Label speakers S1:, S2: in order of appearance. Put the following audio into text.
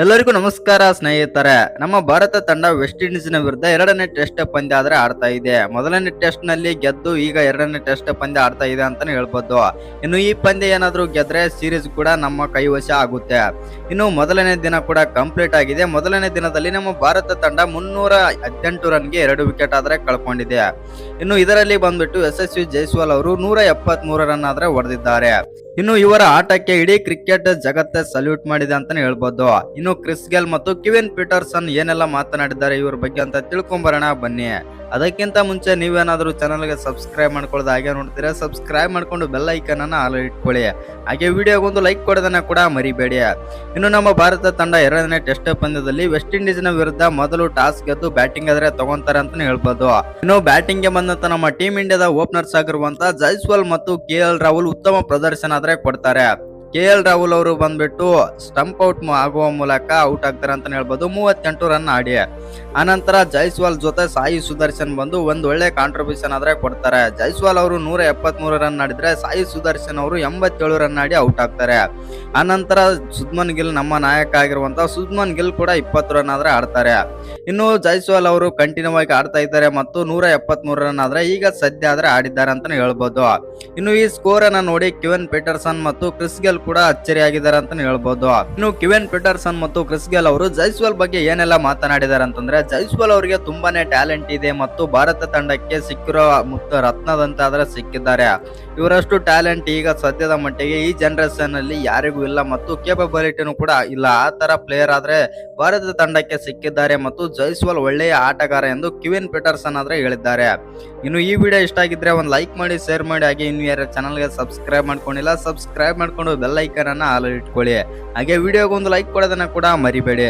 S1: ಎಲ್ಲರಿಗೂ ನಮಸ್ಕಾರ ಸ್ನೇಹಿತರೆ. ನಮ್ಮ ಭಾರತ ತಂಡ ವೆಸ್ಟ್ ಇಂಡೀಸ್ನ ವಿರುದ್ಧ ಎರಡನೇ ಟೆಸ್ಟ್ ಪಂದ್ಯ ಆದ್ರೆ ಆಡ್ತಾ ಇದೆ. ಮೊದಲನೇ ಟೆಸ್ಟ್ನಲ್ಲಿ ಗೆದ್ದು ಈಗ ಎರಡನೇ ಟೆಸ್ಟ್ ಪಂದ್ಯ ಆಡ್ತಾ ಇದೆ ಅಂತಾನೆ ಹೇಳ್ಬೋದು. ಇನ್ನು ಈ ಪಂದ್ಯ ಏನಾದರೂ ಗೆದ್ರೆ ಸೀರೀಸ್ ಕೂಡ ನಮ್ಮ ಕೈವಶ ಆಗುತ್ತೆ. ಇನ್ನು ಮೊದಲನೇ ದಿನ ಕೂಡ ಕಂಪ್ಲೀಟ್ ಆಗಿದೆ. ಮೊದಲನೇ ದಿನದಲ್ಲಿ ನಮ್ಮ ಭಾರತ ತಂಡ ಮುನ್ನೂರ ಹದಿನೆಂಟು ರನ್ಗೆ ಎರಡು ವಿಕೆಟ್ ಆದ್ರೆ ಕಳ್ಕೊಂಡಿದೆ. ಇನ್ನು ಇದರಲ್ಲಿ ಬಂದ್ಬಿಟ್ಟು ಯಶಸ್ವಿ ಜೈಸ್ವಾಲ್ ಅವರು ನೂರ ಎಪ್ಪತ್ತ್ ರನ್ ಆದ್ರೆ ಹೊಡೆದಿದ್ದಾರೆ. ಇನ್ನು ಇವರ ಆಟಕ್ಕೆ ಇಡೀ ಕ್ರಿಕೆಟ್ ಜಗತ್ತೇ ಸಲ್ಯೂಟ್ ಮಾಡಿದೆ ಅಂತಾನೆ ಹೇಳ್ಬೋದು. ಇನ್ನು ಕ್ರಿಸ್ ಗೆಲ್ ಮತ್ತು ಕಿವಿನ್ ಪೀಟರ್ಸನ್ ಏನೆಲ್ಲ ಮಾತನಾಡಿದ್ದಾರೆ ಇವ್ರ ಬಗ್ಗೆ ಅಂತ ತಿಳ್ಕೊಂಬರೋಣ ಬನ್ನಿ. ಅದಕ್ಕಿಂತ ಮುಂಚೆ ನೀವೇನಾದರೂ ಚಾನಲ್ಗೆ ಸಬ್ಸ್ಕ್ರೈಬ್ ಮಾಡ್ಕೊಳ್ಳೋದು ಹಾಗೆ ನೋಡ್ತೀರಾ, ಸಬ್ಸ್ಕ್ರೈಬ್ ಮಾಡ್ಕೊಂಡು ಬೆಲ್ ಐಕನನ್ನು ಆಲ್ ಇಟ್ಕೊಳ್ಳಿ. ಹಾಗೆ ವಿಡಿಯೋಗೊಂದು ಲೈಕ್ ಕೊಡೋದನ್ನ ಕೂಡ ಮರಿಬೇಡಿ. ಇನ್ನು ನಮ್ಮ ಭಾರತ ತಂಡ ಎರಡನೇ ಟೆಸ್ಟ್ ಪಂದ್ಯದಲ್ಲಿ ವೆಸ್ಟ್ ಇಂಡೀಸ್ನ ವಿರುದ್ಧ ಮೊದಲು ಟಾಸ್ ಗೆದ್ದು ಬ್ಯಾಟಿಂಗ್ ಆದರೆ ತಗೊಂತಾರೆ ಅಂತಲೇ ಹೇಳ್ಬೋದು. ಇನ್ನು ಬ್ಯಾಟಿಂಗ್ಗೆ ಬಂದಂತ ನಮ್ಮ ಟೀಮ್ ಇಂಡಿಯಾದ ಓಪನರ್ಸ್ ಆಗಿರುವಂಥ ಜೈಸ್ವಾಲ್ ಮತ್ತು ಕೆ ಎಲ್ ರಾಹುಲ್ ಉತ್ತಮ ಪ್ರದರ್ಶನ ಆದರೆ ಕೊಡ್ತಾರೆ. ಕೆ ಎಲ್ ರಾಹುಲ್ ಅವರು ಬಂದ್ಬಿಟ್ಟು ಸ್ಟಂಪ್ ಔಟ್ ಆಗುವ ಮೂಲಕ ಔಟ್ ಆಗ್ತಾರೆ ಅಂತ ಹೇಳ್ಬೋದು. ಮೂವತ್ತೆಂಟು ರನ್ ಆಡಿ ಆನಂತರ ಜೈಸ್ವಾಲ್ ಜೊತೆ ಸಾಯಿ ಸುದರ್ಶನ್ ಬಂದು ಒಂದು ಒಳ್ಳೆ ಕಾಂಟ್ರಿಬ್ಯೂಷನ್ ಆದ್ರೆ ಕೊಡ್ತಾರೆ. ಜೈಸ್ವಾಲ್ ಅವರು ನೂರ ಎಪ್ಪತ್ಮೂರು ರನ್ ಆಡಿದ್ರೆ ಸಾಯಿ ಸುದರ್ಶನ್ ಅವರು ಎಂಬತ್ತೇಳು ರನ್ ಆಡಿ ಔಟ್ ಆಗ್ತಾರೆ. ಆನಂತರ ಸುದ್ಮನ್ ಗಿಲ್ ನಮ್ಮ ನಾಯಕ ಆಗಿರುವಂತ ಸುದ್ಮನ್ ಗಿಲ್ ಕೂಡ ಇಪ್ಪತ್ತು ರನ್ ಆದ್ರೆ ಆಡ್ತಾರೆ. ಇನ್ನು ಜೈಸ್ವಾಲ್ ಅವರು ಕಂಟಿನ್ಯೂ ಆಗಿ ಆಡ್ತಾ ಇದ್ದಾರೆ ಮತ್ತು ನೂರ ಎಪ್ಪತ್ಮೂರು ರನ್ ಆದ್ರೆ ಈಗ ಸದ್ಯ ಆದ್ರೆ ಆಡಿದ್ದಾರೆ ಅಂತಾನೆ ಹೇಳ್ಬೋದು. ಇನ್ನು ಈ ಸ್ಕೋರ್ ಅನ್ನ ನೋಡಿ ಕಿವೆನ್ ಪೀಟರ್ಸನ್ ಮತ್ತು ಕ್ರಿಸ್ ಗೆಲ್ ಕೂಡ ಅಚ್ಚರಿಯಾಗಿದ್ದಾರೆ ಅಂತ ಹೇಳ್ಬಹುದು ಇನ್ನು ಕಿವೆನ್ ಪೀಟರ್ಸನ್ ಮತ್ತು ಕ್ರಿಸ್ ಗೆಲ್ ಅವರು ಜೈಸ್ವಾಲ್ ಬಗ್ಗೆ ಏನೆಲ್ಲ ಮಾತನಾಡಿದ್ದಾರೆ ಅಂತಂದ್ರೆ ಜೈಸ್ವಾಲ್ ಅವರಿಗೆ ತುಂಬಾನೇ ಟ್ಯಾಲೆಂಟ್ ಇದೆ ಮತ್ತು ಭಾರತ ತಂಡಕ್ಕೆ ಸಿಕ್ಕಿರೋ ಮುಕ್ತ ರತ್ನದಂತಾದ್ರೆ ಸಿಕ್ಕಿದ್ದಾರೆ. ಇವರಷ್ಟು ಟ್ಯಾಲೆಂಟ್ ಈಗ ಸದ್ಯದ ಮಟ್ಟಿಗೆ ಈ ಜನರೇಷನ್ ಅಲ್ಲಿ ಯಾರಿಗೂ ಇಲ್ಲ ಮತ್ತು ಕೇಪಬಿಲಿಟಿನೂ ಕೂಡ ಇಲ್ಲ. ಆ ತರ ಪ್ಲೇಯರ್ ಆದ್ರೆ ಭಾರತ ತಂಡಕ್ಕೆ ಸಿಕ್ಕಿದ್ದಾರೆ ಮತ್ತು ಜೈಸ್ವಾಲ್ ಒಳ್ಳೆಯ ಆಟಗಾರ ಎಂದು ಕಿವಿನ್ ಪೀಟರ್ಸನ್ ಆದ್ರೆ ಹೇಳಿದ್ದಾರೆ. ಇನ್ನು ಈ ವಿಡಿಯೋ ಇಷ್ಟ ಆಗಿದ್ರೆ ಒಂದು ಲೈಕ್ ಮಾಡಿ ಶೇರ್ ಮಾಡಿ, ಹಾಗೆ ಇನ್ನು ಯಾರ ಚಾನಲ್ಗೆ ಸಬ್ಸ್ಕ್ರೈಬ್ ಮಾಡ್ಕೊಂಡಿಲ್ಲ ಸಬ್ಸ್ಕ್ರೈಬ್ ಮಾಡ್ಕೊಂಡು ಬೆಲ್ ಐಕನ್ ಅನ್ನ ಆಲ್ ಇಟ್ಕೊಳ್ಳಿ. ಹಾಗೆ ವಿಡಿಯೋಗೊಂದು ಲೈಕ್ ಕೊಡೋದನ್ನ ಕೂಡ ಮರಿಬೇಡಿ.